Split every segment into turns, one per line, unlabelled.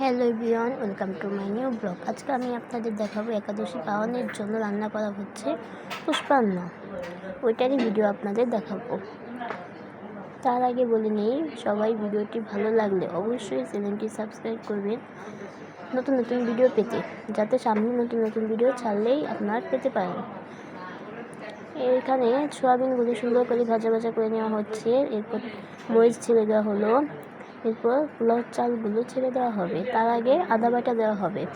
Hello everyone welcome to my new blog আজকে আমি আপনাদের দেখাবো একাদশী পাওয়ানের জন্য রান্না করা হচ্ছে পুষ্পান্ন। ওইটারই ভিডিও আপনাদের দেখাবো। তার আগে বলে নিই, সবাই ভিডিওটি ভালো লাগলে অবশ্যই চ্যানেলটি সাবস্ক্রাইব করবেন নতুন নতুন ভিডিও পেতে, যাতে সামনে নতুন নতুন ভিডিও ছাড়লেই আপনার পেতে পারেন। এখানে সোয়াবিনগুলি সুন্দর করে ভাজা ভাজা করে নেওয়া হচ্ছে। এরপর মরিচ ছেড়ে দেওয়া হলো। এরপর পোলাও চালগুলো ছেড়ে দেওয়া হবে। তার আগে আদা বাটা দেওয়া হবে।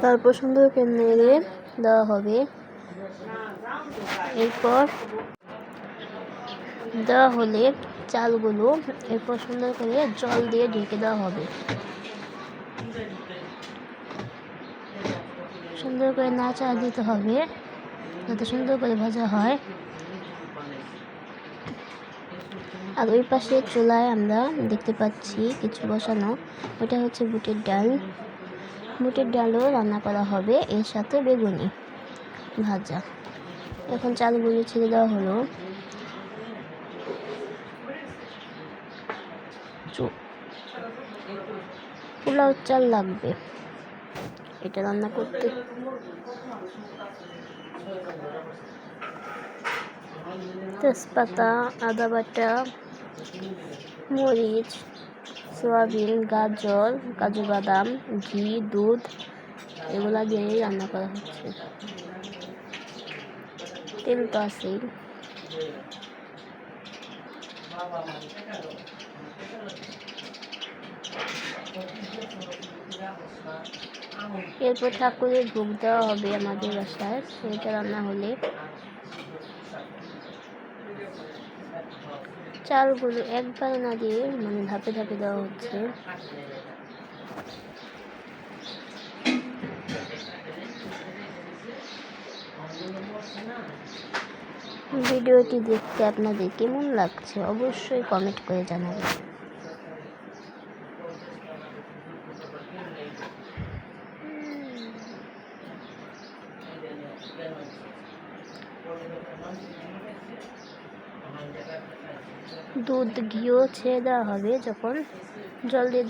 তারপর সুন্দর করে নেড়ে দেওয়া হবে। এরপর দেওয়া হলে চালগুলো এরপর সুন্দর করে জল দিয়ে ঢেকে দেওয়া হবে। সুন্দর করে না নাচা দিতে হবে। যাতে সুন্দর করে ভাজা হয়। আর ওই পাশে চুলায় আমরা দেখতে পাচ্ছি কিছু বসানো। ওটা হচ্ছে বুটের ডাল। বুটের ডালও রান্না করা হবে এর সাথে বেগুনি ভাজা। এখন চালগুলো ছেড়ে দেওয়া হলো। পোলাও চাল লাগবে। এটা রান্না করতে। তেজপাতা আদা বাটা মরিচ, সয়াবিন, গাজর, কাজু বাদাম, ঘি, দুধ, এগুলা দিয়ে রান্না করা হচ্ছে। তেল তো আছেই। এরপর ঠাকুরের ভোগ দেওয়া হবে আমাদের বাসায়, সেটা রান্না হলে। চালগুলো একবারে না দিয়ে মানে ধাপে ধাপে দেওয়া হচ্ছে। ভিডিওটি দেখতে আপনাদের কেমন লাগছে অবশ্যই কমেন্ট করে জানাবেন। দুধ, ঘিও ছেড়ে দেওয়া হবে যখন জল দিয়ে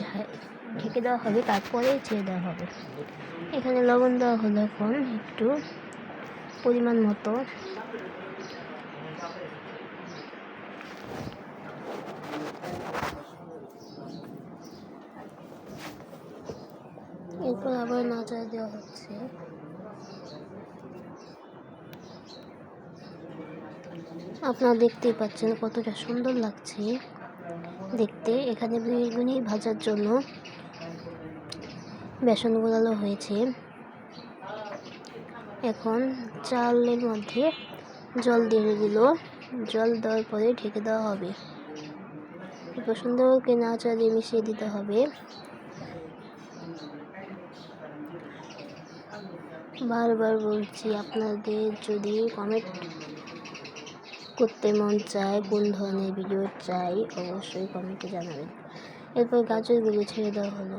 ঢেকে দেওয়া হবে, তারপরেই ছেড়ে দেওয়া হবে। এখানে লবণ দেওয়া হলো এখন একটু পরিমাণ মতো। এরপর আবার নাচা দেওয়া হচ্ছে। আপনারা দেখতেই পাচ্ছেন কতটা সুন্দর লাগছে দেখতে। এখানে বেগুনি ভাজার জন্য বেসন গোলালো হয়েছে। এখন চালের মধ্যে জল দিয়ে দিল। জল দেওয়ার পরে ঢেকে দেওয়া হবে। এরপর সুন্দর করে নাচা দিয়ে মিশিয়ে দিতে হবে। বারবার বলছি, আপনাদের যদি কমেন্ট করতে মন চায়, কোন ধরনের ভিডিও চাই, অবশ্যই কমেন্টে জানাবেন। এরপর গাজরগুলো ছেড়ে দেওয়া হলো।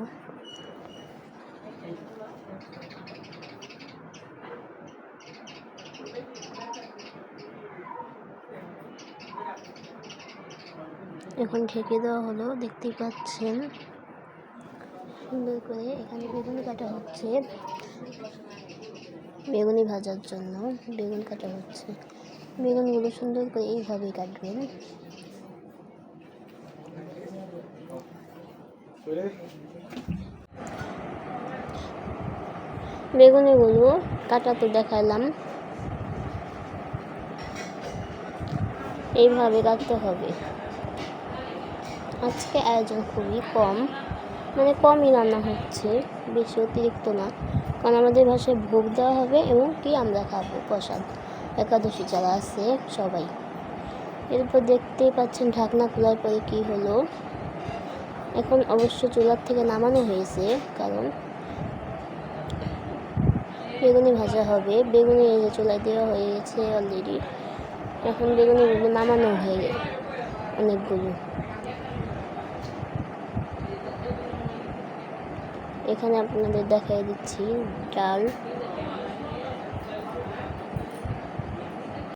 এখন ঢেকে দেওয়া হলো, দেখতেই পাচ্ছেন। সুন্দর করে এখানে বেগুনি কাটা হচ্ছে। বেগুনি ভাজার জন্য বেগুন কাটা হচ্ছে। বেগুনগুলো সুন্দর করে এইভাবেই কাটবেন। বেগুনিগুলো কাটা তো দেখালাম। এইভাবে কাটতে হবে। আজকে আয়োজন খুবই কম মানে কমই রান্না হচ্ছে, বেশি অতিরিক্ত না। কারণ আমাদের ভাষায় ভোগ দেওয়া হবে এবং কি আমরা খাব প্রসাদ। একাদশী যারা আছে, সবাই। এরপর দেখতে পাচ্ছেন ঢাকনা খোলার পরে কি হলো। এখন অবশ্য চুলার থেকে নামানো হয়েছে, কারণ বেগুনি ভাজা হবে। বেগুনি এই যে চুলায় দেওয়া হয়ে গেছে অলরেডি এখন বেগুনিগুলো নামানো হয়ে গেছে অনেকগুলো। এখানে আপনাদের দেখাই দিচ্ছি ডাল।